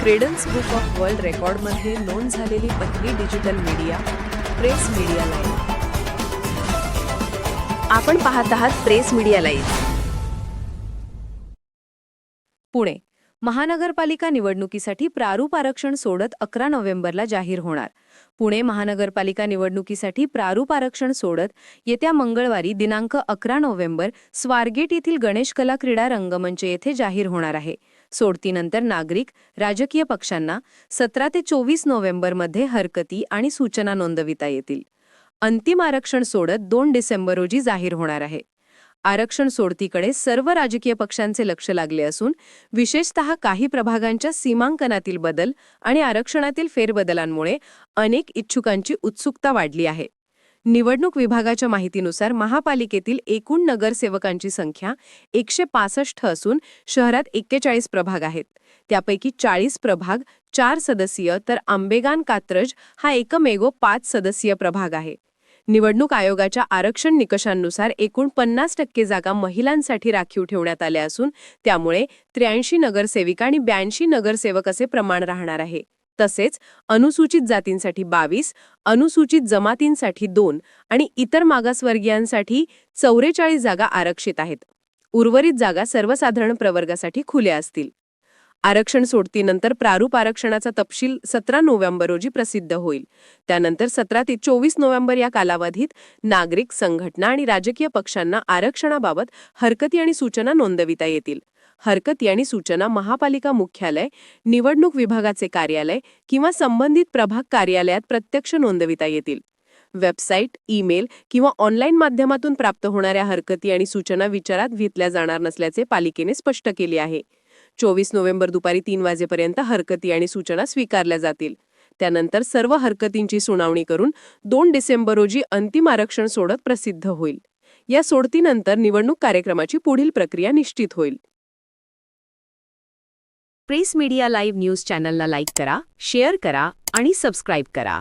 Credence book of world रेकॉर्डमध्ये नोंद झालेली पहिली digital media press media live आपण पाहत आहात प्रेस मीडिया लाईव्ह पुणे. महानगरपालिका निवडणुकीसाठी प्रारूप आरक्षण सोडत अकरा नोव्हेंबरला जाहीर होणार. पुणे महानगरपालिका निवडणुकीसाठी प्रारूप आरक्षण सोडत येत्या मंगळवारी दिनांक अकरा नोव्हेंबर स्वारगेट येथील गणेश कला क्रीडा रंगमंच येथे जाहीर होणार आहे. सोडतीनंतर नागरिक राजकीय पक्षांना सतरा ते चोवीस नोव्हेंबरमध्ये हरकती आणि सूचना नोंदविता येतील. अंतिम आरक्षण सोडत दोन डिसेंबर रोजी जाहीर होणार आहे. आरक्षण सोडतीकडे सर्व राजकीय पक्षांचे लक्ष लागले असून विशेषतः काही प्रभागांच्या सीमांकनातील बदल आणि आरक्षणातील फेरबदलांमुळे अनेक इच्छुकांची उत्सुकता वाढली आहे. निवडणूक विभागाच्या माहितीनुसार महापालिकेतील एकूण नगरसेवकांची संख्या एकशे पासष्ट असून शहरात एक्केचाळीस प्रभाग आहेत. त्यापैकी चाळीस प्रभाग चार सदस्यीय तर आंबेगान कात्रज हा एकमेगो पाच सदस्यीय प्रभाग आहे. निवडणूक आयोगाच्या आरक्षण निकषांनुसार एकूण पन्नास टक्के जागा महिलांसाठी राखीव ठेवण्यात आल्या असून त्यामुळे त्र्याऐंशी नगरसेविका आणि ब्याऐंशी नगरसेवक असे प्रमाण राहणार आहे. तसेच अनुसूचित जातींसाठी बावीस अनुसूचित जमातींसाठी दोन आणि इतर मागासवर्गीयांसाठी चौवेचाळीस जागा आरक्षित आहेत. उर्वरित जागा सर्वसाधारण प्रवर्गासाठी खुल्या असतील. आरक्षण सोडतीनंतर प्रारूप आरक्षणाचा तपशील सतरा नोव्हेंबर रोजी प्रसिद्ध होईल. त्यानंतर सतरा ते चोवीस नोव्हेंबर या कालावधीत नागरिक संघटना आणि राजकीय पक्षांना आरक्षणाबाबत हरकती आणि सूचना नोंदविता येतील. हरकती आणि सूचना महापालिका मुख्यालय निवडणूक विभागाचे कार्यालय किंवा संबंधित प्रभाग कार्यालयात प्रत्यक्ष नोंदविता येतील. वेबसाईट ईमेल किंवा ऑनलाईन माध्यमातून प्राप्त होणाऱ्या हरकती आणि सूचना विचारात घेतल्या जाणार नसल्याचे पालिकेने स्पष्ट केले आहे. चोवीस नोव्हेंबर दुपारी तीन वाजेपर्यंत हरकती आणि सूचना स्वीकारल्या जातील. त्यानंतर सर्व हरकतींची सुनावणी करून दोन डिसेंबर रोजी अंतिम आरक्षण सोडत प्रसिद्ध होईल. या सोडतीनंतर निवडणूक कार्यक्रमाची पुढील प्रक्रिया निश्चित होईल. प्रेस मीडिया लाईव्ह न्यूज चॅनलला लाईक करा शेअर करा आणि सबस्क्राईब करा.